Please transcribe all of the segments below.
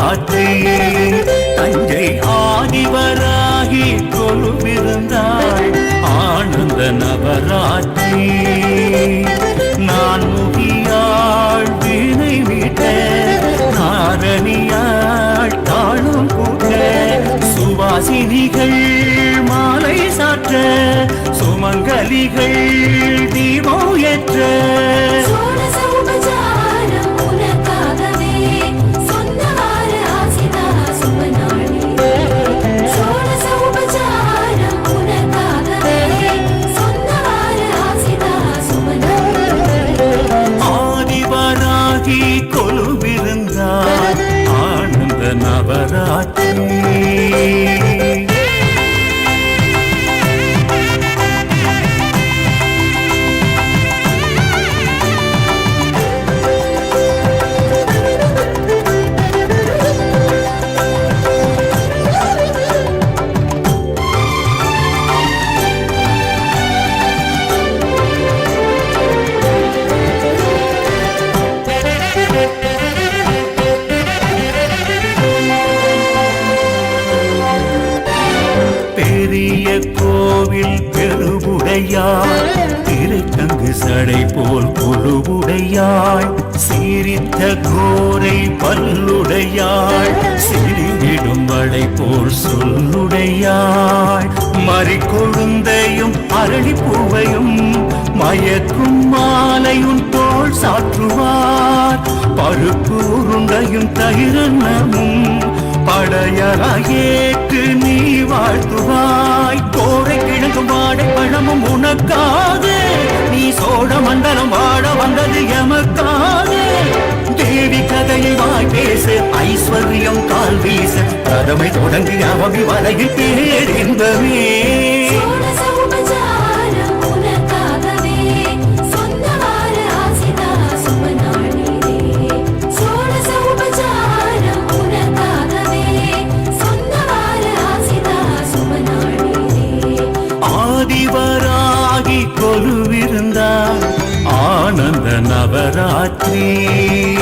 காற்றே தஞ்சை ஆதிவராகி கொழுவிருந்தாள் ஆனந்த நவராட்சி நான் முகியாள் வீணை வீட்ட நாரணியாள் தாழும் கூட்ட சுவாசினிகள் மாலை சாற்ற சுமங்கலிகள் தீபம் ஏற்ற. நவராத்திரி கடை போல் கொழுவுடையாள் சீரித்த கோரை பல்லுடையாள் சிறிவிடும் வளை போல் சொல்லுடையாள் மறிக்கொழுந்தையும் அரளிப்பூவையும் மயக்கும் மாலையும் தோள் சாற்றுவார். பருப்பு உருண்டையும் தயிரன்னமும் படையலாயேற்று நீ வாழ்த்துவாய். கோரை கிழங்கும் வாடை பழமும் உனக்காக நீ சோழ மண்டலம் வாழ வந்தது எமக்காக தேவி கதையை வாய் பேச ஐஸ்வர்யம் கால் வீச. கதமை தொடங்கி அவவி வரையில் பேரின்பமே நவராத்திரி.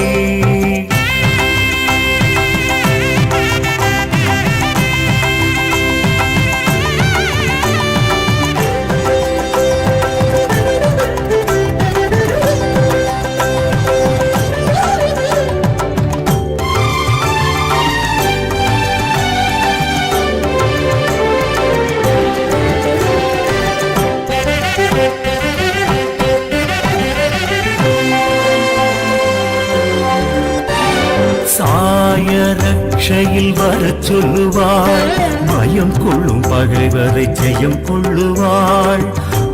ரட்சையில் வர சொல்லுவாள். பயம் கொள்ளும் பகைவரை ஜெயம் கொள்ளுவாள்.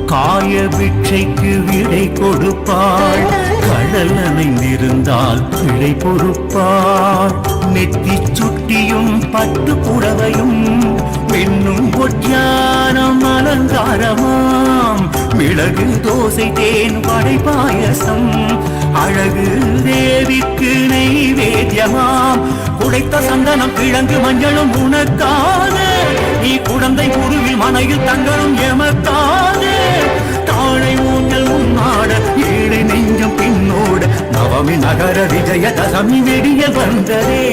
காய பிட்சைக்கு விடை கொடுப்பாள். கடல் அணைந்திருந்தால் பிழை பொறுப்பாள். நெத்தி சுட்டியும் பட்டு புடவையும் பெண்ணும் ஒற்றானம் அலங்காரமாம் மிளகு தோசை தேன் வடை பாயசம். அழகு தேவிக்கு நெய்வேத்தியமாம் குடைத்த சந்தனம் கிழங்கு மஞ்சளும் உனக்காக நீ குழந்தை குருவில் மனையில் தங்களும் எமக்காக தாழை ஊஞ்சல் உன்னாட ஏழை நெஞ்சம் பின்னோட. நவமி நகர விஜய தசமி வெடிய வந்ததே.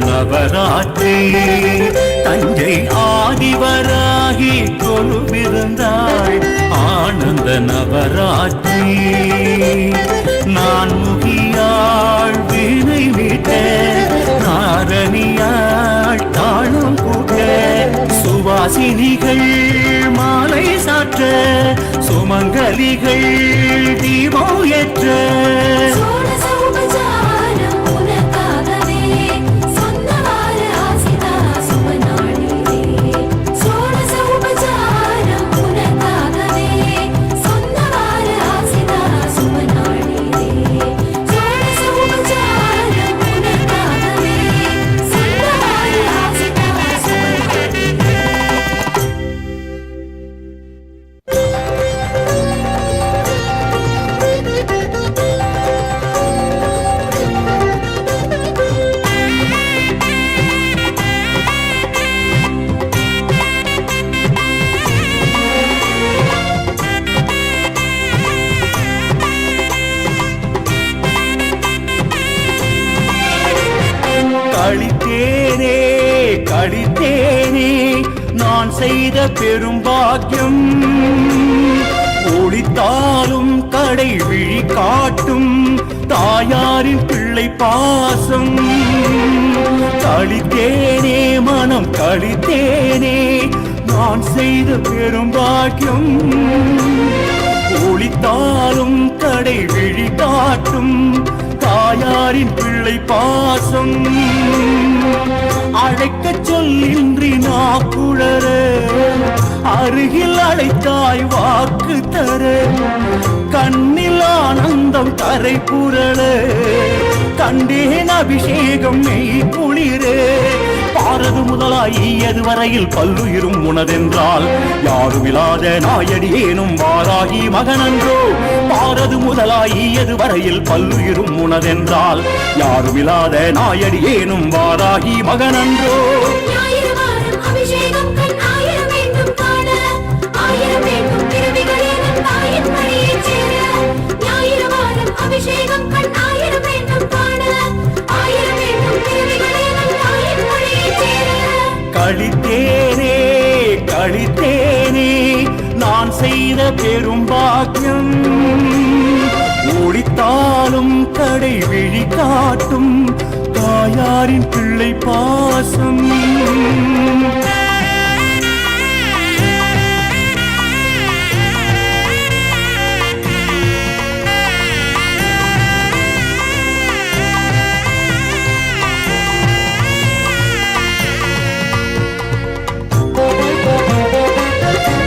ஆனந்த நவராத்திரி தஞ்சை ஆதிவராகி கொலுவிருந்தாள் ஆனந்த நவராத்திரி நான் முகியாள் வீணை விட்ட காரணியாள் தாழும் கூட்ட சுவாசினிகள் மாலை சாற்ற சுமங்கலிகள் தீபம் ஏற்ற. நான் செய்த பெரும் பாக்கியம். ஒளித்தாலும் கடை விழி காட்டும் தாயாரின் பிள்ளை பாசம். கழித்தேனே மனம் கழித்தேனே நான் செய்த பெரும் பாக்கியம். ஒளித்தாலும் கடை விழி காட்டும் தாயாரின் பிள்ளை பாசம். அழைக்கச் சொல்லின்றி நாக்குழற அருகில் அழைத்தாய் வாக்கு தர. கண்ணில் ஆனந்தம் தரை புரள. கண்டேன் அபிஷேகம் மெய் குளிரே. பாரது முதலாய் ஈயது வரையில் பல்லுயிரும் உனதென்றால். யாருமில்லாத நாயடியேனும் வாராகி மகனன்றோ. பாரது முதலாய் ஈயது வரையில் பல்லுயிரும் உனதென்றால் யாருமில்லாத நாயடியேனும் வாராகி மகனன்றோ. அபிஷேகம் கண் ஆயிரம் வேண்டும் ஆயிரம் வேண்டும் தாயின் சேர. களித்தேனே களித்தேனே நான் செய்த பெரும் பாக்கியம் கடை விழி காட்டும் தாயாரின் பிள்ளை பாசம்.